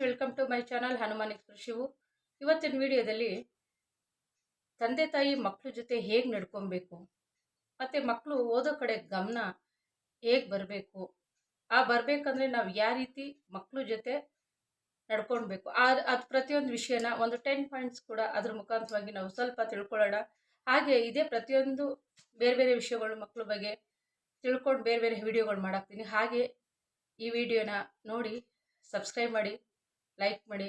Welcome to my channel Hanuman express Shivu ಇವತ್ತಿನ ವಿಡಿಯೋದಲ್ಲಿ ತಂದೆ ತಾಯಿ ಮಕ್ಕಳ ಜೊತೆ ಹೇಗೆ ನಡ್ಕೊಬೇಕು, ಮತ್ತು ಮಕ್ಕಳು ಓದೋ ಕಡೆ ಗಮನ ಹೇಗೆ ಬರಬೇಕು, ಆ ಬರಬೇಕಂದ್ರೆ ನಾವು ಯಾವ ರೀತಿ ಮಕ್ಕಳ ಜೊತೆ ನಡ್ಕೊಳ್ಬೇಕು ಆ ಅದು ಪ್ರತಿಯೊಂದು ವಿಷಯನ ಒಂದು ಟೆನ್ ಪಾಯಿಂಟ್ಸ್ ಕೂಡ ಅದ್ರ ಮುಖಾಂತರವಾಗಿ ನಾವು ಸ್ವಲ್ಪ ತಿಳ್ಕೊಳ್ಳೋಣ. ಹಾಗೆ ಇದೇ ಪ್ರತಿಯೊಂದು ಬೇರೆ ಬೇರೆ ವಿಷಯಗಳು ಮಕ್ಕಳ ಬಗ್ಗೆ ತಿಳ್ಕೊಂಡು ಬೇರೆ ಬೇರೆ ವಿಡಿಯೋಗಳು ಮಾಡಾಕ್ತೀನಿ. ಹಾಗೆ ಈ ವಿಡಿಯೋನ ನೋಡಿ ಸಬ್ಸ್ಕ್ರೈಬ್ ಮಾಡಿ. ಲೈಕ್ ಮಾಡಿ,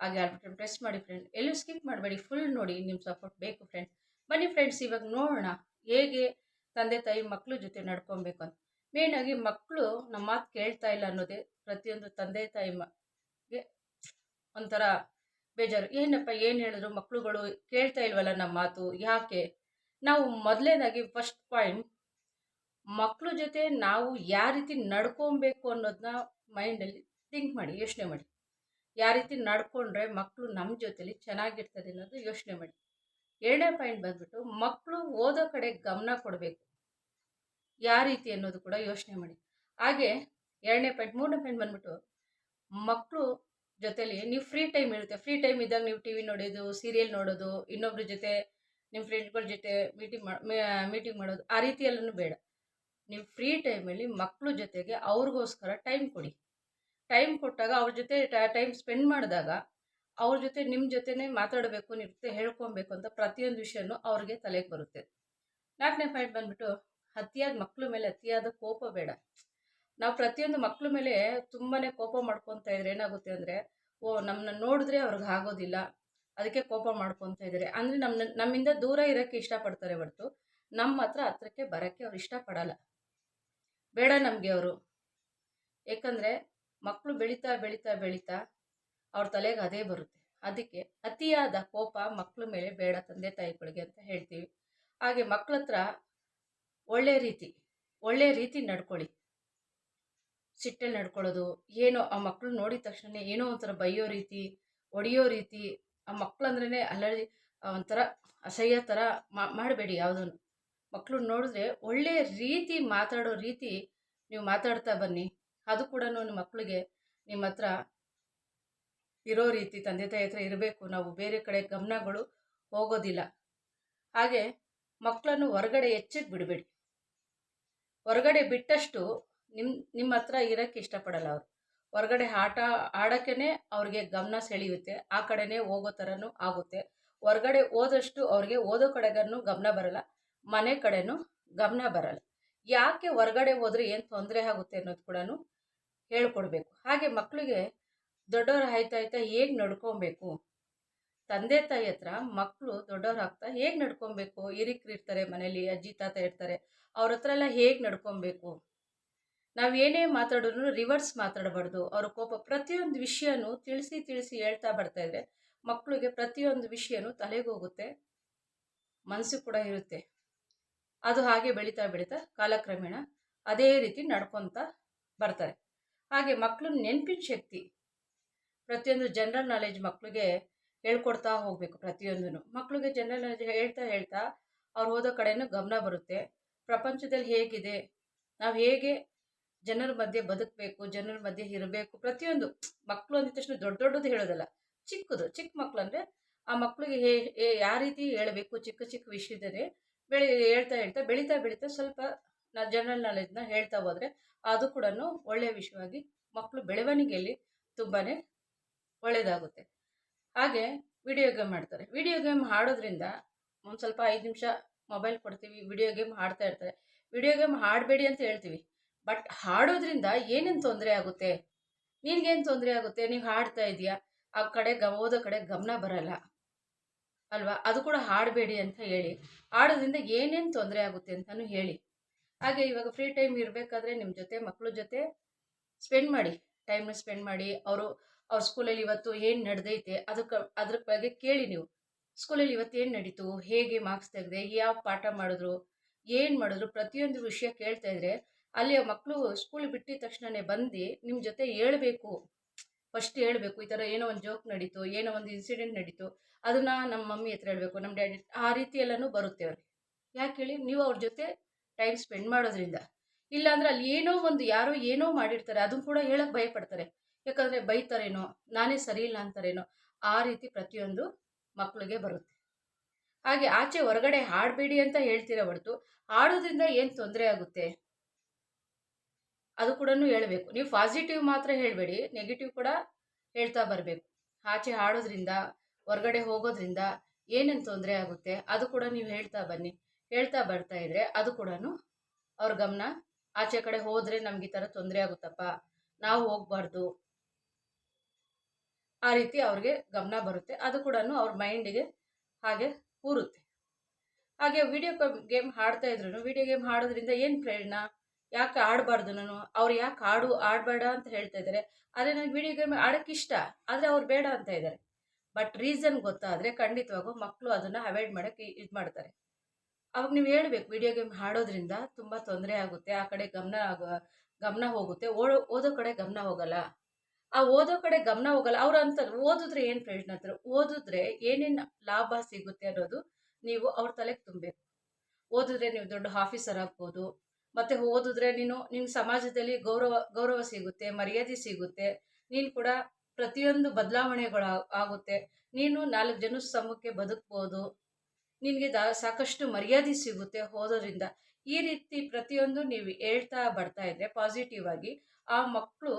ಹಾಗೆ ಆಲ್ ಬಟನ್ ಪ್ರೆಸ್ ಮಾಡಿ ಫ್ರೆಂಡ್ ಎಲ್ಲೂ ಸ್ಕಿಪ್ ಮಾಡಬೇಡಿ ಫುಲ್ ನೋಡಿ ನಿಮ್ಮ ಸಪೋರ್ಟ್ ಬೇಕು ಫ್ರೆಂಡ್ಸ್ ಬನ್ನಿ ಫ್ರೆಂಡ್ಸ್ ಇವಾಗ ನೋಡೋಣ ಹೇಗೆ ತಂದೆ ತಾಯಿ ಮಕ್ಕಳ ಜೊತೆ ನಡ್ಕೊಬೇಕು ಅಂತ. ಮೇಯ್ನಾಗಿ ಮಕ್ಕಳು ನಮ್ಮ ಮಾತು ಕೇಳ್ತಾ ಇಲ್ಲ ಅನ್ನೋದೇ ಪ್ರತಿಯೊಂದು ತಂದೆ ತಾಯಿ ಮಗೆ ಒಂಥರ ಬೇಜಾರು. ಏನಪ್ಪ, ಏನು ಹೇಳಿದ್ರು? ಮಕ್ಕಳುಗಳು ಕೇಳ್ತಾ ಇಲ್ವಲ್ಲ ನಮ್ಮ ಮಾತು? ಯಾಕೆ? ನಾವು ಮೊದಲನೇದಾಗಿ ಫಸ್ಟ್ ಪಾಯಿಂಟ್ ಮಕ್ಕಳ ಜೊತೆ ನಾವು ಯಾವ ರೀತಿ ನಡ್ಕೊಬೇಕು ಅನ್ನೋದನ್ನ ಮೈಂಡಲ್ಲಿ ಥಿಂಕ್ ಮಾಡಿ, ಯೋಚನೆ ಮಾಡಿ. ಯಾವ ರೀತಿ ನಡ್ಕೊಂಡ್ರೆ ಮಕ್ಕಳು ನಮ್ಮ ಜೊತೆಲಿ ಚೆನ್ನಾಗಿರ್ತದೆ ಅನ್ನೋದು ಯೋಚನೆ ಮಾಡಿ. ಎರಡನೇ ಪಾಯಿಂಟ್ ಬಂದ್ಬಿಟ್ಟು ಮಕ್ಕಳು ಓದೋ ಕಡೆ ಗಮನ ಕೊಡಬೇಕು. ಯಾವ ರೀತಿ ಅನ್ನೋದು ಕೂಡ ಯೋಚನೆ ಮಾಡಿ. ಹಾಗೆ ಎರಡನೇ ಪಾಯಿಂಟ್ ಮೂರನೇ ಪಾಯಿಂಟ್ ಬಂದ್ಬಿಟ್ಟು ಮಕ್ಕಳು ಜೊತೆಲಿ ನೀವು ಫ್ರೀ ಟೈಮ್ ಇರುತ್ತೆ. ಫ್ರೀ ಟೈಮ್ ಇದ್ದಾಗ ನೀವು ಟಿ ವಿ ನೋಡೋದು ಸೀರಿಯಲ್ ನೋಡೋದು, ಇನ್ನೊಬ್ರ ಜೊತೆ ನಿಮ್ಮ ಫ್ರೆಂಡ್ಗಳ ಜೊತೆ ಮೀಟಿಂಗ್ ಮೀಟಿಂಗ್ ಮಾಡೋದು ಆ ರೀತಿಯಲ್ಲೂ ಬೇಡ. ನೀವು ಫ್ರೀ ಟೈಮಲ್ಲಿ ಮಕ್ಕಳು ಜೊತೆಗೆ ಅವ್ರಿಗೋಸ್ಕರ ಟೈಮ್ ಕೊಡಿ. ಟೈಮ್ ಕೊಟ್ಟಾಗ ಅವ್ರ ಜೊತೆ ಟೈಮ್ ಸ್ಪೆಂಡ್ ಮಾಡಿದಾಗ ಅವ್ರ ಜೊತೆ ನಿಮ್ಮ ಜೊತೆನೇ ಮಾತಾಡಬೇಕು ನಿಮ್ಮ ಜೊತೆ ಹೇಳ್ಕೊಬೇಕು ಅಂತ ಪ್ರತಿಯೊಂದು ವಿಷಯನೂ ಅವ್ರಿಗೆ ತಲೆಗೆ ಬರುತ್ತೆ. ನಾಲ್ಕನೇ ಪಾಯಿಂಟ್ ಬಂದ್ಬಿಟ್ಟು ಅತಿಯಾದ ಮಕ್ಕಳ ಮೇಲೆ ಅತಿಯಾದ ಕೋಪ ಬೇಡ. ನಾವು ಪ್ರತಿಯೊಂದು ಮಕ್ಕಳ ಮೇಲೆ ತುಂಬಾ ಕೋಪ ಮಾಡ್ಕೊತಾ ಇದ್ರೆ ಏನಾಗುತ್ತೆ ಅಂದರೆ, ಓ ನಮ್ಮನ್ನ ನೋಡಿದ್ರೆ ಅವ್ರಿಗೆ ಆಗೋದಿಲ್ಲ, ಅದಕ್ಕೆ ಕೋಪ ಮಾಡ್ಕೊತಾ ಇದ್ದಾರೆ ಅಂದರೆ ನಮ್ಮ ನಮ್ಮಿಂದ ದೂರ ಇರೋಕ್ಕೆ ಇಷ್ಟಪಡ್ತಾರೆ ಹೊರತು ನಮ್ಮ ಹತ್ರ ಹತ್ರಕ್ಕೆ ಬರೋಕ್ಕೆ ಅವ್ರು ಇಷ್ಟಪಡಲ್ಲ. ಬೇಡ ನಮಗೆ ಅವರು. ಏಕೆಂದರೆ ಮಕ್ಕಳು ಬೆಳೀತಾ ಬೆಳೀತಾ ಬೆಳೀತಾ ಅವ್ರ ತಲೆಗೆ ಅದೇ ಬರುತ್ತೆ. ಅದಕ್ಕೆ ಅತಿಯಾದ ಕೋಪ ಮಕ್ಕಳ ಮೇಲೆ ಬೇಡ ತಂದೆ ತಾಯಿಗಳಿಗೆ ಅಂತ ಹೇಳ್ತೀವಿ. ಹಾಗೆ ಮಕ್ಕಳ ಹತ್ರ ಒಳ್ಳೆ ರೀತಿ ಒಳ್ಳೆ ರೀತಿ ನಡ್ಕೊಳ್ಳಿ. ಸಿಟ್ಟಲ್ಲಿ ನಡ್ಕೊಳ್ಳೋದು, ಏನೋ ಆ ಮಕ್ಕಳು ನೋಡಿದ ತಕ್ಷಣ ಏನೋ ಒಂಥರ ಬೈಯೋ ರೀತಿ ಒಡೆಯೋ ರೀತಿ, ಆ ಮಕ್ಕಳಂದ್ರೇ ಅಲ್ಲಿ ಒಂಥರ ಅಸಹ್ಯ ಥರ ಮಾಡಬೇಡಿ ಯಾವುದನ್ನು. ಮಕ್ಕಳು ನೋಡಿದ್ರೆ ಒಳ್ಳೆ ರೀತಿ ಮಾತಾಡೋ ರೀತಿ ನೀವು ಮಾತಾಡ್ತಾ ಬನ್ನಿ. ಅದು ಕೂಡ ನಿಮ್ಮ ಮಕ್ಕಳಿಗೆ ನಿಮ್ಮ ಹತ್ರ ಇರೋ ರೀತಿ ತಂದೆ ತಾಯಿ ಹತ್ರ ಇರಬೇಕು. ನಾವು ಬೇರೆ ಕಡೆ ಗಮನಗಳು ಹೋಗೋದಿಲ್ಲ. ಹಾಗೆ ಮಕ್ಕಳನ್ನು ಹೊರಗಡೆ ಹೆಚ್ಚಿಗೆ ಬಿಡಬೇಡಿ. ಹೊರಗಡೆ ಬಿಟ್ಟಷ್ಟು ನಿಮ್ಮ ನಿಮ್ಮ ಹತ್ರ ಇರೋಕ್ಕೆ ಇಷ್ಟಪಡಲ್ಲ ಅವರು. ಹೊರಗಡೆ ಆಟ ಆಡೋಕ್ಕೇ ಅವ್ರಿಗೆ ಗಮನ ಸೆಳೆಯುತ್ತೆ. ಆ ಕಡೆನೇ ಹೋಗೋ ಥರನೂ ಆಗುತ್ತೆ. ಹೊರಗಡೆ ಹೋದಷ್ಟು ಅವ್ರಿಗೆ ಓದೋ ಕಡೆಗೂ ಗಮನ ಬರಲ್ಲ. ಮನೆ ಕಡೆನೂ ಗಮನ ಬರಲ್ಲ. ಯಾಕೆ ಹೊರಗಡೆ ಹೋದರೆ ಏನು ತೊಂದರೆ ಆಗುತ್ತೆ ಅನ್ನೋದು ಕೂಡ ಹೇಳ್ಕೊಡ್ಬೇಕು. ಹಾಗೆ ಮಕ್ಕಳಿಗೆ ದೊಡ್ಡವ್ರು ಆಯ್ತಾ ಆಯ್ತಾ ಹೇಗೆ ನಡ್ಕೊಬೇಕು? ತಂದೆ ತಾಯಿ ಹತ್ರ ಮಕ್ಕಳು ದೊಡ್ಡವ್ರು ಆಗ್ತಾ ಹೇಗೆ ನಡ್ಕೊಬೇಕು? ಹಿರಿಕರು ಇರ್ತಾರೆ ಮನೇಲಿ, ಅಜ್ಜಿ, ತಾತ ಇರ್ತಾರೆ, ಅವ್ರ ಹತ್ರ ಎಲ್ಲ ಹೇಗೆ ನಡ್ಕೊಬೇಕು? ನಾವು ಏನೇ ಮಾತಾಡಿದ್ರು ರಿವರ್ಸ್ ಮಾತಾಡಬಾರ್ದು. ಅವ್ರ ಕೋಪ ಪ್ರತಿಯೊಂದು ವಿಷಯನೂ ತಿಳಿಸಿ ತಿಳಿಸಿ ಹೇಳ್ತಾ ಬರ್ತಾ ಇದ್ರೆ ಮಕ್ಕಳಿಗೆ ಪ್ರತಿಯೊಂದು ವಿಷಯನೂ ತಲೆಗೆ ಹೋಗುತ್ತೆ ಮನಸ್ಸು ಕೂಡ ಇರುತ್ತೆ. ಅದು ಹಾಗೆ ಬೆಳೀತಾ ಬೆಳೀತಾ ಕಾಲಕ್ರಮೇಣ ಅದೇ ರೀತಿ ನಡ್ಕೊತ ಬರ್ತಾರೆ. ಹಾಗೆ ಮಕ್ಕಳು ನೆನಪಿನ ಶಕ್ತಿ. ಪ್ರತಿಯೊಂದು ಜನರಲ್ ನಾಲೆಜ್ ಮಕ್ಕಳಿಗೆ ಹೇಳ್ಕೊಡ್ತಾ ಹೋಗಬೇಕು ಪ್ರತಿಯೊಂದೂ ಮಕ್ಕಳಿಗೆ ಜನರಲ್ ನಾಲೆಜ್ ಹೇಳ್ತಾ ಹೇಳ್ತಾ ಅವ್ರು ಓದೋ ಕಡೆಯೂ ಗಮನ ಬರುತ್ತೆ. ಪ್ರಪಂಚದಲ್ಲಿ ಹೇಗಿದೆ, ನಾವು ಹೇಗೆ ಜನರ ಮಧ್ಯೆ ಬದುಕಬೇಕು, ಜನರ ಮಧ್ಯೆ ಇರಬೇಕು, ಪ್ರತಿಯೊಂದು. ಮಕ್ಕಳು ಅಂದಿದ ತಕ್ಷಣ ದೊಡ್ಡ ದೊಡ್ಡದು ಹೇಳೋದಲ್ಲ, ಚಿಕ್ಕದು, ಚಿಕ್ಕ ಮಕ್ಕಳು ಅಂದರೆ ಆ ಮಕ್ಕಳಿಗೆ ಹೇ ಯಾವ ರೀತಿ ಹೇಳಬೇಕು, ಚಿಕ್ಕ ಚಿಕ್ಕ ವಿಷಯದಲ್ಲಿ ಬೆಳಿ ಹೇಳ್ತಾ ಹೇಳ್ತಾ ಬೆಳೀತಾ ಬೆಳೀತಾ ಸ್ವಲ್ಪ ನಾ ಜನರಲ್ ನಾಲೆಜ್ನ ಹೇಳ್ತಾ ಹೋದರೆ ಅದು ಕೂಡ ಒಳ್ಳೆಯ ವಿಷಯವಾಗಿ ಮಕ್ಕಳು ಬೆಳವಣಿಗೆಯಲ್ಲಿ ತುಂಬಾ ಒಳ್ಳೆಯದಾಗುತ್ತೆ ಹಾಗೆ ವಿಡಿಯೋ ಗೇಮ್ ಆಡ್ತಾರೆ. ವಿಡಿಯೋ ಗೇಮ್ ಆಡೋದ್ರಿಂದ ಒಂದು ಸ್ವಲ್ಪ ಐದು ನಿಮಿಷ ಮೊಬೈಲ್ ಕೊಡ್ತೀವಿ ವಿಡಿಯೋ ಗೇಮ್ ಆಡ್ತಾ ಇರ್ತಾರೆ. ವಿಡಿಯೋ ಗೇಮ್ ಆಡಬೇಡಿ ಅಂತ ಹೇಳ್ತೀವಿ. ಬಟ್ ಹಾಡೋದ್ರಿಂದ ಏನೇನು ತೊಂದರೆ ಆಗುತ್ತೆ? ನಿನಗೇನು ತೊಂದರೆ ಆಗುತ್ತೆ? ನೀವು ಹಾಡ್ತಾ ಇದೆಯಾ ಆ ಕಡೆ ಗ ಓದೋ ಕಡೆ ಗಮನ ಬರಲ್ಲ. ಅಲ್ವಾ? ಅದು ಕೂಡ ಹಾಡಬೇಡಿ ಅಂತ ಹೇಳಿ. ಹಾಡೋದ್ರಿಂದ ಏನೇನು ತೊಂದರೆ ಆಗುತ್ತೆ ಅಂತಲೂ ಹೇಳಿ. ಹಾಗೆ ಇವಾಗ ಫ್ರೀ ಟೈಮ್ ಇರಬೇಕಾದ್ರೆ ನಿಮ್ಮ ಜೊತೆ ಮಕ್ಕಳ ಜೊತೆ ಸ್ಪೆಂಡ್ ಮಾಡಿ ಟೈಮ್ನ ಸ್ಪೆಂಡ್ ಮಾಡಿ, ಅವರು, ಅವ್ರ ಸ್ಕೂಲಲ್ಲಿ ಇವತ್ತು ಏನು ನಡೆದೈತೆ, ಅದಕ್ಕೆ, ಅದ್ರ ಬಗ್ಗೆ ಕೇಳಿ ನೀವು. ಸ್ಕೂಲಲ್ಲಿ ಇವತ್ತು ಏನು ನಡೀತು, ಹೇಗೆ ಮಾರ್ಕ್ಸ್ ತೆಗೆದೆ, ಯಾವ ಪಾಠ ಮಾಡಿದ್ರು, ಏನು ಮಾಡಿದ್ರು, ಪ್ರತಿಯೊಂದು ವಿಷಯ ಕೇಳ್ತಾ ಇದ್ರೆ ಅಲ್ಲಿ ಮಕ್ಕಳು ಸ್ಕೂಲ್ ಬಿಟ್ಟಿದ ತಕ್ಷಣನೇ ಬಂದು ನಿಮ್ಮ ಜೊತೆ ಹೇಳಬೇಕು. ಫಸ್ಟ್ ಹೇಳಬೇಕು, ಈ ಥರ ಏನೋ ಒಂದು ಜೋಕ್ ನಡೀತು, ಏನೋ ಒಂದು ಇನ್ಸಿಡೆಂಟ್ ನಡೀತು, ಅದನ್ನು ನಮ್ಮ ಮಮ್ಮಿ ಹತ್ರ ಹೇಳಬೇಕು ನಮ್ಮ ಡ್ಯಾಡಿ, ಆ ರೀತಿ ಎಲ್ಲನೂ ಬರುತ್ತೆ ಅವ್ರಿಗೆ. ಯಾಕೆ ಹೇಳಿ, ನೀವು ಅವ್ರ ಜೊತೆ ಟೈಮ್ ಸ್ಪೆಂಡ್ ಮಾಡೋದ್ರಿಂದ. ಇಲ್ಲಾಂದ್ರೆ ಅಲ್ಲಿ ಏನೋ ಒಂದು ಯಾರೋ ಏನೋ ಮಾಡಿರ್ತಾರೆ, ಅದನ್ನು ಕೂಡ ಹೇಳಕ್ಕೆ ಭಯಪಡ್ತಾರೆ. ಯಾಕಂದರೆ ಬೈತಾರೇನೋ, ನಾನೇ ಸರಿ ಇಲ್ಲ ಅಂತಾರೇನೋ, ಆ ರೀತಿ ಪ್ರತಿಯೊಂದು ಮಕ್ಕಳಿಗೆ ಬರುತ್ತೆ. ಹಾಗೆ ಆಚೆ ಹೊರಗಡೆ ಹಾಡಬೇಡಿ ಅಂತ ಹೇಳ್ತೀರ ಹೊರತು, ಹಾಡೋದ್ರಿಂದ ಏನು ತೊಂದರೆ ಆಗುತ್ತೆ? ಅದು ಕೂಡ ಹೇಳಬೇಕು. ನೀವು ಪಾಸಿಟಿವ್ ಮಾತ್ರ ಹೇಳಬೇಡಿ ನೆಗೆಟಿವ್ ಕೂಡ ಹೇಳ್ತಾ ಬರಬೇಕು. ಆಚೆ ಹಾಡೋದ್ರಿಂದ, ಹೊರಗಡೆ ಹೋಗೋದ್ರಿಂದ ಏನೇನು ತೊಂದರೆ ಆಗುತ್ತೆ, ಅದು ಕೂಡ ನೀವು ಹೇಳ್ತಾ ಬನ್ನಿ. ಹೇಳ್ತಾ ಬರ್ತಾ ಇದ್ರೆ ಅದು ಕೂಡ ಅವ್ರ ಗಮನ ಆಚೆ ಕಡೆ ಹೋದರೆ ನಮ್ಗೆ ಈ ಥರ ತೊಂದರೆ ಆಗುತ್ತಪ್ಪ, ನಾವು ಹೋಗ್ಬಾರ್ದು. ಆ ರೀತಿ ಅವ್ರಿಗೆ ಗಮನ ಬರುತ್ತೆ. ಅದು ಕೂಡ ಅವ್ರ ಮೈಂಡಿಗೆ ಹಾಗೆ ಕೂರುತ್ತೆ. ಹಾಗೆ ವಿಡಿಯೋ ಗೇಮ್ ಆಡ್ತಾ ಇದ್ರು ವಿಡಿಯೋ ಗೇಮ್ ಆಡೋದ್ರಿಂದ ಏನು ಪ್ರೇರಣೆ? ಯಾಕೆ ಆಡಬಾರ್ದು ನಾನು? ಅವ್ರು ಯಾಕೆ ಆಡು, ಆಡಬೇಡ ಅಂತ ಹೇಳ್ತಾ ಇದ್ದಾರೆ. ಆದರೆ ನನಗೆ ವಿಡಿಯೋ ಗೇಮ್ ಆಡೋಕ್ಕೆ ಇಷ್ಟ. ಆದರೆ ಅವ್ರು ಬೇಡ ಅಂತ ಇದ್ದಾರೆ. ಬಟ್ ರೀಸನ್ ಗೊತ್ತಾದರೆ ಖಂಡಿತವಾಗೂ ಮಕ್ಕಳು ಅದನ್ನು ಅವಾಯ್ಡ್ ಮಾಡೋಕ್ಕೆ ಇದು ಮಾಡ್ತಾರೆ. ಅವಾಗ ನೀವು ಹೇಳಬೇಕು ವಿಡಿಯೋ ಗೇಮ್ ಆಡೋದ್ರಿಂದ ತುಂಬ ತೊಂದರೆ ಆಗುತ್ತೆ, ಆ ಕಡೆ ಗಮನ ಗಮನ ಹೋಗುತ್ತೆ ಓಡೋ ಓದೋ ಕಡೆ ಗಮನ ಹೋಗಲ್ಲ. ಆ ಓದೋ ಕಡೆ ಗಮನ ಹೋಗಲ್ಲ, ಅವ್ರು ಅಂತಾರೆ, ಓದಿದ್ರೆ ಏನು ಪ್ರಯೋಜನ ಅಂತಾರೆ, ಓದಿದ್ರೆ ಏನೇನು ಲಾಭ ಸಿಗುತ್ತೆ ಅನ್ನೋದು ನೀವು ಅವ್ರ ತಲೆಗೆ ತುಂಬಬೇಕು ಓದಿದ್ರೆ ನೀವು ದೊಡ್ಡ ಆಫೀಸರ್ ಆಗ್ಬೋದು, ಮತ್ತು ಓದಿದ್ರೆ ನೀನು ನಿಮ್ಮ ಸಮಾಜದಲ್ಲಿ ಗೌರವ ಗೌರವ ಸಿಗುತ್ತೆ, ಮರ್ಯಾದೆ ಸಿಗುತ್ತೆ, ನೀನು ಕೂಡ ಪ್ರತಿಯೊಂದು ಬದಲಾವಣೆಗಳು ಆಗುತ್ತೆ, ನೀನು ನಾಲ್ಕು ಜನ ಸಮೂಹಕ್ಕೆ ಬದುಕ್ಬೋದು ನಿನಗೆ ದಾ, ಸಾಕಷ್ಟು ಮರ್ಯಾದೆ ಸಿಗುತ್ತೆ ಓದೋದ್ರಿಂದ ಈ ರೀತಿ ಪ್ರತಿಯೊಂದು ನೀವು ಹೇಳ್ತಾ ಬರ್ತಾ ಇದ್ರೆ ಪಾಸಿಟಿವ್ ಆಗಿ ಆ ಮಕ್ಕಳು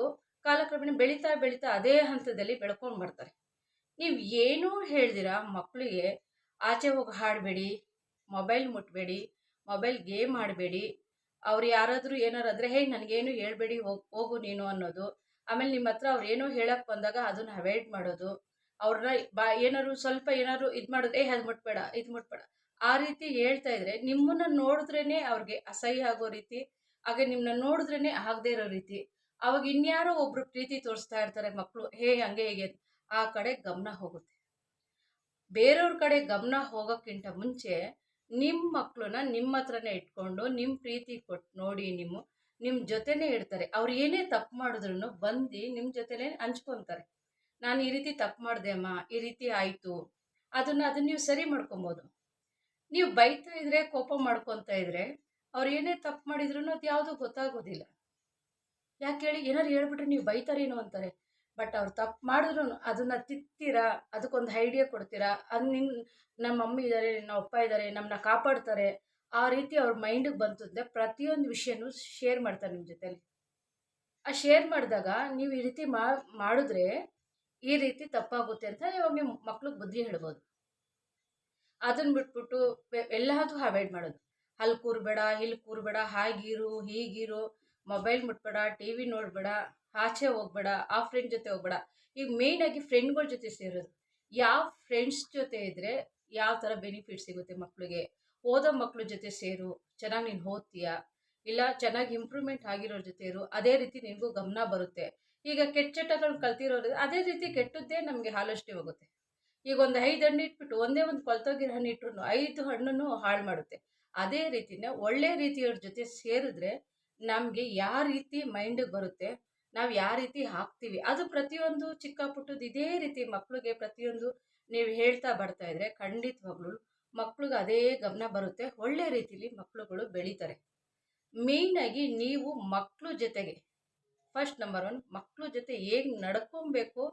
ಕಾಲಕ್ರಮೇಣ ಬೆಳೀತಾ ಬೆಳೀತಾ ಅದೇ ಹಂತದಲ್ಲಿ ಬೆಳ್ಕೊಂಡು ಬರ್ತಾರೆ. ನೀವು ಏನೂ ಹೇಳ್ದಿರ ಮಕ್ಕಳಿಗೆ ಆಚೆ ಹೋಗಿ ಹಾಡಬೇಡಿ, ಮೊಬೈಲ್ ಮುಟ್ಟಬೇಡಿ ಮೊಬೈಲ್ ಗೇಮ್ ಆಡಬೇಡಿ, ಅವ್ರು ಯಾರಾದರೂ ಏನಾರು ಅಂದರೆ ಹೇ ನನಗೇನು ಹೇಳ್ಬೇಡಿ, ಹೋಗಿ, ಹೋಗು ನೀನು ಅನ್ನೋದು, ಆಮೇಲೆ ನಿಮ್ಮ ಹತ್ರ ಅವ್ರು ಏನೋ ಹೇಳಕ್ಕೆ ಬಂದಾಗ ಅದನ್ನು ಅವಾಯ್ಡ್ ಮಾಡೋದು ಅವ್ರನ್ನ ಬಾ, ಏನಾದ್ರು ಸ್ವಲ್ಪ ಏನಾದ್ರು ಇದು ಮಾಡೋದು, ಏ ಅದು ಮುಟ್ಬೇಡ, ಇದು ಮುಟ್ಬೇಡ. ಆ ರೀತಿ ಹೇಳ್ತಾ ಇದ್ರೆ ನಿಮ್ಮನ್ನ ನೋಡಿದ್ರೇನೆ ಅವ್ರಿಗೆ ಅಸಹ್ಯ ಆಗೋ ರೀತಿ, ಹಾಗೆ ನಿಮ್ಮನ್ನ ನೋಡಿದ್ರೇ ಆಗದೆ ಇರೋ ರೀತಿ. ಅವಾಗ ಇನ್ಯಾರೋ ಒಬ್ರು ಪ್ರೀತಿ ತೋರಿಸ್ತಾ ಇರ್ತಾರೆ ಮಕ್ಕಳು ಹೇ, ಹಂಗೆ ಹೇಗೆ ಆ ಕಡೆ ಗಮನ ಹೋಗುತ್ತೆ. ಬೇರೆಯವ್ರ ಕಡೆ ಗಮನ ಹೋಗೋಕ್ಕಿಂತ ಮುಂಚೆ ನಿಮ್ಮ ಮಕ್ಕಳನ್ನ ನಿಮ್ಮ ಹತ್ರನೇ ಇಟ್ಕೊಂಡು ನಿಮ್ಮ ಪ್ರೀತಿ ಕೊಟ್ಟು ನೋಡಿ ನಿಮ್ಮ ನಿಮ್ಮ ಜೊತೆನೇ ಇಡ್ತಾರೆ ಅವ್ರು ಏನೇ ತಪ್ಪು ಮಾಡಿದ್ರು ಬಂದು ನಿಮ್ಮ ಜೊತೆನೇ ಹಂಚ್ಕೊತಾರೆ. ನಾನು ಈ ರೀತಿ ತಪ್ಪು ಮಾಡಿದೆ ಅಮ್ಮ, ಈ ರೀತಿ ಆಯಿತು. ಅದನ್ನು ಅದನ್ನು ನೀವು ಸರಿ ಮಾಡ್ಕೊಬೋದು. ನೀವು ಬೈತಾ ಇದ್ರೆ, ಕೋಪ ಮಾಡ್ಕೊತಾ ಇದ್ರೆ ಅವ್ರು ಏನೇ ತಪ್ಪು ಮಾಡಿದ್ರು ಅದು ಯಾವುದೂ ಗೊತ್ತಾಗೋದಿಲ್ಲ. ಯಾಕೆ ಹೇಳಿ, ಏನಾರು ಹೇಳ್ಬಿಟ್ರೆ ನೀವು ಬೈತಾರೇನು ಅಂತಾರೆ. ಬಟ್ ಅವ್ರು ತಪ್ಪು ಮಾಡಿದ್ರು ಅದನ್ನು ತಿತ್ತೀರಾ, ಅದಕ್ಕೊಂದು ಐಡಿಯಾ ಕೊಡ್ತೀರಾ? ಅದು ನಿನ್ನ ನಮ್ಮ ಅಮ್ಮ ಇದ್ದಾರೆ ನಮ್ಮ ಅಪ್ಪ ಇದ್ದಾರೆ ನಮ್ಮನ್ನ ಕಾಪಾಡ್ತಾರೆ. ಆ ರೀತಿ ಅವ್ರ ಮೈಂಡಿಗೆ ಬಂತಂದರೆ ಪ್ರತಿಯೊಂದು ವಿಷಯನೂ ಶೇರ್ ಮಾಡ್ತಾರೆ ನಿಮ್ಮ ಜೊತೆಲಿ. ಆ ಶೇರ್ ಮಾಡಿದಾಗ ನೀವು ಈ ರೀತಿ ಮಾಡಿದ್ರೆ ಈ ರೀತಿ ತಪ್ಪಾಗುತ್ತೆ ಅಂತ ಇವಾಗ ನೀವು ಮಕ್ಳಿಗೆ ಬುದ್ಧಿ ಹೇಳ್ಬೋದು. ಅದನ್ನ ಬಿಟ್ಬಿಟ್ಟು ಎಲ್ಲದೂ ಅವಾಯ್ಡ್ ಮಾಡೋದು. ಅಲ್ಲಿ ಕೂರ್ಬೇಡ, ಇಲ್ಲಿ ಕೂರ್ಬೇಡ, ಹಾಗಿರು, ಹೀಗಿರು ಮೊಬೈಲ್ ಮುಟ್ಬೇಡ ಟಿ ವಿ ನೋಡಬೇಡ, ಆಚೆ ಹೋಗ್ಬೇಡ, ಆ ಫ್ರೆಂಡ್ ಜೊತೆ ಹೋಗ್ಬೇಡ. ಈಗ ಮೇಯ್ನಾಗಿ ಫ್ರೆಂಡ್ಗಳ ಜೊತೆ ಸೇರೋದು. ಯಾವ ಫ್ರೆಂಡ್ಸ್ ಜೊತೆ ಇದ್ದರೆ ಯಾವ ಥರ ಬೆನಿಫಿಟ್ ಸಿಗುತ್ತೆ ಮಕ್ಕಳಿಗೆ ಓದೋ ಮಕ್ಳ ಜೊತೆ ಸೇರು, ಚೆನ್ನಾಗಿ ನೀನು ಓದ್ತೀಯಾ? ಇಲ್ಲ ಚೆನ್ನಾಗಿ ಇಂಪ್ರೂವ್ಮೆಂಟ್ ಆಗಿರೋರ ಜೊತೆ ಇರು, ಅದೇ ರೀತಿ ನಿನಗೂ ಗಮನ ಬರುತ್ತೆ. ಈಗ ಕೆಟ್ಟ ಚಟಗಳು ಕಲ್ತಿರೋರು ಅದೇ ರೀತಿ ಕೆಟ್ಟದ್ದೇ ನಮಗೆ ಹಾಲಷ್ಟಿ ಹೋಗುತ್ತೆ. ಈಗ ಒಂದು ಐದು ಹಣ್ಣು ಇಟ್ಬಿಟ್ಟು ಒಂದೇ ಒಂದು ಕೊಲ್ತೋಗಿರೋ ಹಣ್ಣು ಇಟ್ಟರು ಐದು ಹಣ್ಣನ್ನು ಹಾಳು ಮಾಡುತ್ತೆ. ಅದೇ ರೀತಿನ ಒಳ್ಳೆ ರೀತಿಯವ್ರ ಜೊತೆ ಸೇರಿದ್ರೆ ನಮಗೆ ಯಾವ ರೀತಿ ಮೈಂಡಿಗೆ ಬರುತ್ತೆ, ನಾವು ಯಾವ ರೀತಿ ಹಾಕ್ತೀವಿ, ಅದು ಪ್ರತಿಯೊಂದು ಚಿಕ್ಕ ಪುಟ್ಟದ್ದು ಇದೇ ರೀತಿ ಮಕ್ಕಳಿಗೆ ಪ್ರತಿಯೊಂದು ನೀವು ಹೇಳ್ತಾ ಬರ್ತಾ ಇದ್ರೆ ಖಂಡಿತವಾಗ್ಲೂ ಮಕ್ಳಿಗೆ ಅದೇ ಗಮನ ಬರುತ್ತೆ. ಒಳ್ಳೆ ರೀತಿಲಿ ಮಕ್ಕಳುಗಳು ಬೆಳೀತಾರೆ. ಮೇಯ್ನಾಗಿ ನೀವು ಮಕ್ಕಳು ಜೊತೆಗೆ ಫಸ್ಟ್ ನಂಬರ್ ಒನ್ ಮಕ್ಕಳ ಜೊತೆ ಹೇಗೆ ನಡ್ಕೊಬೇಕು,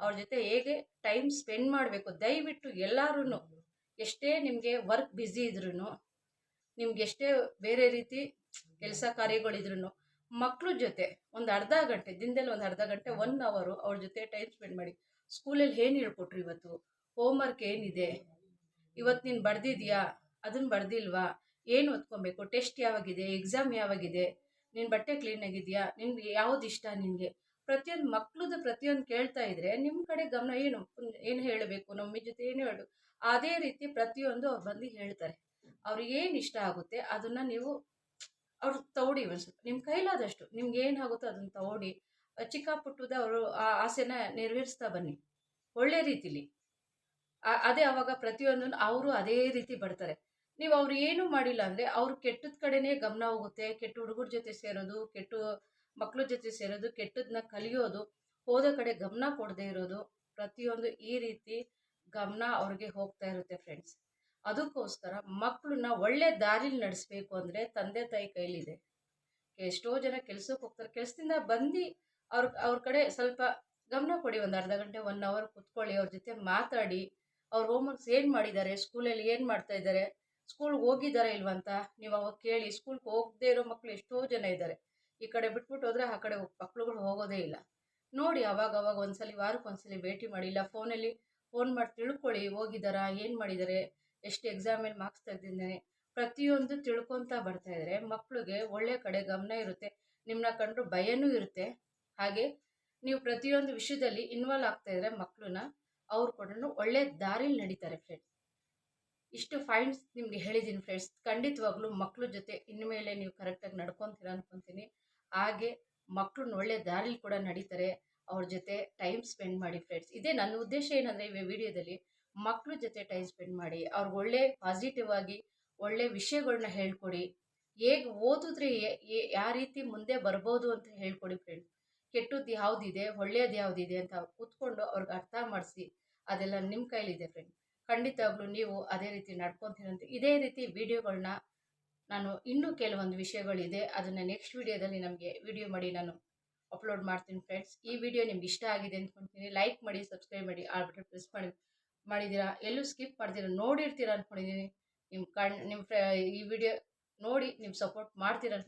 ಅವ್ರ ಜೊತೆ ಹೇಗೆ ಟೈಮ್ ಸ್ಪೆಂಡ್ ಮಾಡಬೇಕು, ದಯವಿಟ್ಟು ಎಲ್ಲರೂ ಎಷ್ಟೇ ನಿಮಗೆ ವರ್ಕ್ ಬ್ಯುಸಿ ಇದ್ರೂ ನಿಮ್ಗೆ ಎಷ್ಟೇ ಬೇರೆ ರೀತಿ ಕೆಲಸ ಕಾರ್ಯಗಳಿದ್ರು ಮಕ್ಕಳ ಜೊತೆ ಒಂದು ಅರ್ಧ ಗಂಟೆ, ದಿನದಲ್ಲಿ ಒಂದು ಅರ್ಧ ಗಂಟೆ ಒನ್ ಅವರು ಅವ್ರ ಜೊತೆ ಟೈಮ್ ಸ್ಪೆಂಡ್ ಮಾಡಿ ಸ್ಕೂಲಲ್ಲಿ ಏನು ಹೇಳ್ಕೊಟ್ರು ಇವತ್ತು? ಹೋಮ್ವರ್ಕ್ ಏನಿದೆ? ಇವತ್ತು ನೀನು ಬರೆದಿದ್ಯಾ? ಅದನ್ನು ಬರೆದಿಲ್ವಾ? ಏನು ಓದ್ಕೊಬೇಕು? ಟೆಸ್ಟ್ ಯಾವಾಗಿದೆ? ಎಕ್ಸಾಮ್ ಯಾವಾಗಿದೆ? ನಿನ್ನ ಬಟ್ಟೆ ಕ್ಲೀನಾಗಿದೆಯಾ ನಿನ್ಗೆ ಯಾವ್ದು ಇಷ್ಟ ನಿನಗೆ? ಪ್ರತಿಯೊಂದು ಮಕ್ಳದ್ದು ಪ್ರತಿಯೊಂದು ಕೇಳ್ತಾ ಇದ್ರೆ ನಿಮ್ಮ ಕಡೆ ಗಮನ ಏನು? ಏನು ಹೇಳಬೇಕು? ನಮ್ಮ ಜೊತೆ ಏನು ಹೇಳು? ಅದೇ ರೀತಿ ಪ್ರತಿಯೊಂದು ಅವ್ರು ಬಂದು ಹೇಳ್ತಾರೆ. ಅವ್ರಿಗೆ ಏನು ಇಷ್ಟ ಆಗುತ್ತೆ ಅದನ್ನು ನೀವು ಅವ್ರು ತಗೊಡಿ ಸ್ವಲ್ಪ ನಿಮ್ಮ ಕೈಲಾದಷ್ಟು. ನಿಮ್ಗೆ ಏನಾಗುತ್ತೋ ಅದನ್ನು ತಗೊಡಿ. ಚಿಕ್ಕ ಪುಟ್ಟದ ಅವರು ಆ ಆಸೆನ ನೆರವೇರಿಸ್ತಾ ಬನ್ನಿ. ಒಳ್ಳೆ ರೀತಿಲಿ. ಅದೇ ಅವಾಗ ಪ್ರತಿಯೊಂದನ್ನು ಅವರು ಅದೇ ರೀತಿ ಬರ್ತಾರೆ ನೀವು ಅವ್ರು ಏನು ಮಾಡಿಲ್ಲ ಅಂದರೆ ಅವ್ರು ಕೆಟ್ಟದ ಕಡೆನೇ ಗಮನ ಹೋಗುತ್ತೆ, ಕೆಟ್ಟ ಹುಡುಗರ ಜೊತೆ ಸೇರೋದು, ಕೆಟ್ಟ ಮಕ್ಳ ಜೊತೆ ಸೇರೋದು ಕೆಟ್ಟದನ್ನ ಕಲಿಯೋದು, ಹೋದ ಕಡೆ ಗಮನ ಕೊಡದೇ ಇರೋದು, ಪ್ರತಿಯೊಂದು ಈ ರೀತಿ ಗಮನ ಅವ್ರಿಗೆ ಹೋಗ್ತಾ ಇರುತ್ತೆ ಫ್ರೆಂಡ್ಸ್ ಅದಕ್ಕೋಸ್ಕರ ಮಕ್ಕಳನ್ನ ಒಳ್ಳೆ ದಾರಿಲಿ ನಡೆಸಬೇಕು ಅಂದರೆ ತಂದೆ ತಾಯಿ ಕೈಲಿದೆ. ಎಷ್ಟೋ ಜನ ಕೆಲ್ಸಕ್ಕೆ ಹೋಗ್ತಾರೆ, ಕೆಲಸದಿಂದ ಬಂದು ಅವ್ರ ಅವ್ರ ಕಡೆ ಸ್ವಲ್ಪ ಗಮನ ಕೊಡಿ, ಒಂದು ಅರ್ಧ ಗಂಟೆ ಒನ್ ಅವರ್ ಕುತ್ಕೊಳ್ಳಿ, ಅವ್ರ ಜೊತೆ ಮಾತಾಡಿ, ಅವ್ರ ಹೋಮ್ವರ್ಕ್ಸ್ ಏನು ಮಾಡಿದ್ದಾರೆ ಸ್ಕೂಲಲ್ಲಿ ಏನು ಮಾಡ್ತಾ ಇದ್ದಾರೆ ಸ್ಕೂಲ್ಗೆ ಹೋಗಿದ್ದಾರೆ ಇಲ್ವಂತ? ನೀವು ಅವಾಗ ಕೇಳಿ, ಸ್ಕೂಲ್ಗೆ ಹೋಗದೇ ಇರೋ ಮಕ್ಕಳು ಎಷ್ಟೋ ಜನ ಇದ್ದಾರೆ ಈ ಕಡೆ ಬಿಟ್ಬಿಟ್ಟು ಹೋದರೆ ಆ ಕಡೆ ಮಕ್ಳುಗಳು ಹೋಗೋದೇ ಇಲ್ಲ. ನೋಡಿ, ಅವಾಗ ಅವಾಗ ಒಂದ್ಸಲಿ, ವಾರಕ್ಕೆ ಒಂದ್ಸಲಿ ಭೇಟಿ ಮಾಡಿ. ಇಲ್ಲ, ಫೋನಲ್ಲಿ ಫೋನ್ ಮಾಡಿ ತಿಳ್ಕೊಳ್ಳಿ ಹೋಗಿದ್ದಾರಾ ಏನು ಮಾಡಿದ್ದಾರೆ ಎಷ್ಟು ಎಕ್ಸಾಮಲ್ಲಿ ಮಾರ್ಕ್ಸ್ ತೆಗೆದಿದ್ದಾನೆ. ಪ್ರತಿಯೊಂದು ತಿಳ್ಕೊತಾ ಬರ್ತಾ ಇದ್ದಾರೆ ಮಕ್ಕಳಿಗೆ ಒಳ್ಳೆ ಕಡೆ ಗಮನ ಇರುತ್ತೆ. ನಿಮ್ಮನ್ನ ಕಂಡು ಭಯನೂ ಇರುತ್ತೆ. ಹಾಗೆ ನೀವು ಪ್ರತಿಯೊಂದು ವಿಷಯದಲ್ಲಿ ಇನ್ವಾಲ್ವ್ ಆಗ್ತಾ ಇದ್ರೆ ಮಕ್ಕಳನ್ನ ಅವ್ರು ಕೂಡ ಒಳ್ಳೆ ದಾರಿಲಿ ನಡೀತಾರೆ ಫ್ರೆಂಡ್ಸ್ ಇಷ್ಟು ಫೈಂಡ್ಸ್ ನಿಮಗೆ ಹೇಳಿದ್ದೀನಿ ಫ್ರೆಂಡ್ಸ್ ಖಂಡಿತವಾಗ್ಲೂ ಮಕ್ಕಳ ಜೊತೆ ಇನ್ಮೇಲೆ ನೀವು ಕರೆಕ್ಟಾಗಿ ನಡ್ಕೊತೀರ ಅನ್ಕೊತೀನಿ. ಹಾಗೆ ಮಕ್ಕಳನ್ನ ಒಳ್ಳೆ ದಾರಿಲಿ ಕೂಡ ನಡೀತಾರೆ. ಅವ್ರ ಜೊತೆ ಟೈಮ್ ಸ್ಪೆಂಡ್ ಮಾಡಿ ಫ್ರೆಂಡ್ಸ್ ಇದೇ ನನ್ನ ಉದ್ದೇಶ ಏನಂದರೆ ಈ ವಿಡಿಯೋದಲ್ಲಿ ಮಕ್ಕಳ ಜೊತೆ ಟೈಮ್ ಸ್ಪೆಂಡ್ ಮಾಡಿ, ಅವ್ರಿಗೆ ಒಳ್ಳೆ ಪಾಸಿಟಿವ್ ಆಗಿ ಒಳ್ಳೆ ವಿಷಯಗಳನ್ನ ಹೇಳ್ಕೊಡಿ. ಹೇಗೆ ಓದಿದ್ರೆ ಯಾವ ರೀತಿ ಮುಂದೆ ಬರ್ಬೋದು ಅಂತ ಹೇಳ್ಕೊಡಿ ಫ್ರೆಂಡ್ಸ್ ಕೆಟ್ಟದ್ದು ಯಾವುದಿದೆ, ಒಳ್ಳೆಯದು ಯಾವುದಿದೆ ಅಂತ ಕೂತ್ಕೊಂಡು ಅವ್ರಿಗೆ ಅರ್ಥ ಮಾಡಿಸಿ, ಅದೆಲ್ಲ ನಿಮ್ಮ ಕೈಲಿದೆ ಫ್ರೆಂಡ್ ಖಂಡಿತವಾಗ್ಲೂ ನೀವು ಅದೇ ರೀತಿ ನಡ್ಕೊತೀರಂತ. ಇದೇ ರೀತಿ ವಿಡಿಯೋಗಳನ್ನ ನಾನು ಇನ್ನೂ ಕೆಲವೊಂದು ವಿಷಯಗಳಿದೆ. ಅದನ್ನು ನೆಕ್ಸ್ಟ್ ವಿಡಿಯೋದಲ್ಲಿ ನಮಗೆ ವಿಡಿಯೋ ಮಾಡಿ ನಾನು ಅಪ್ಲೋಡ್ ಮಾಡ್ತೀನಿ ಫ್ರೆಂಡ್ಸ್ ಈ ವಿಡಿಯೋ ನಿಮ್ಗೆ ಇಷ್ಟ ಆಗಿದೆ ಅಂದ್ಕೊಳ್ತೀನಿ ಲೈಕ್ ಮಾಡಿ ಸಬ್ಸ್ಕ್ರೈಬ್ ಮಾಡಿ ಆ ಬಟನ್ ಪ್ರೆಸ್ ಮಾಡಿ ಮಾಡಿದ್ದೀರಾ ಎಲ್ಲೂ ಸ್ಕಿಪ್ ಮಾಡ್ತೀರಾ ನೋಡಿರ್ತೀರ ಅಂದ್ಕೊಂಡಿದ್ದೀನಿ ನಿಮ್ಮ ಕಣ್ ನಿಮ್ಮ ಈ ವಿಡಿಯೋ ನೋಡಿ ನಿಮ್ಮ ಸಪೋರ್ಟ್ ಮಾಡ್ತೀರ ಅನ್ಕೊಂಡು